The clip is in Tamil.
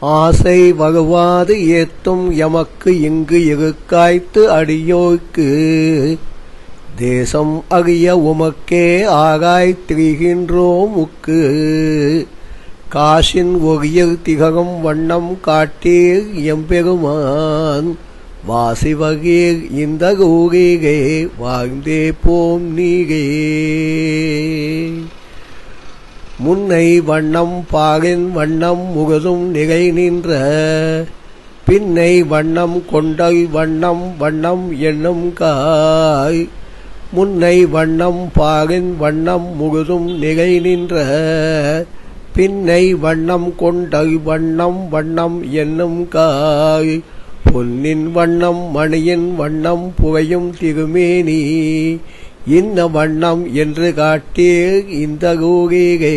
ஆசை வகுவாது ஏத்தும் எமக்கு இங்கு இருக்காய்த்து அடியோய்க்கு. தேசம் அகிய உமக்கே ஆகாய்த் திரிகின்றோம் உக்கு. காசின் ஒகியர் திகழும் வண்ணம் காட்டீர் எம்பெருமான். வாசிவகீர் இந்த கூறிகே வாழ்ந்தே போம் நீகே. முன்னை வண்ணம் பாரின் வண்ணம் முகதும் நிகை நின்ற பின்னை வண்ணம் கொண்டை வண்ணம் வண்ணம் என்னும் காய். முன்னை வண்ணம் பாரின் வண்ணம் முழுதும் நிகை நின்ற பின்னை வண்ணம் கொண்டை வண்ணம் வண்ணம் என்னும் காய். பொன்னின் வண்ணம் மணியின் வண்ணம் புகையும் திருமேனி இன்ன வண்ணம் என்று காட்டி இந்த கூகிகே.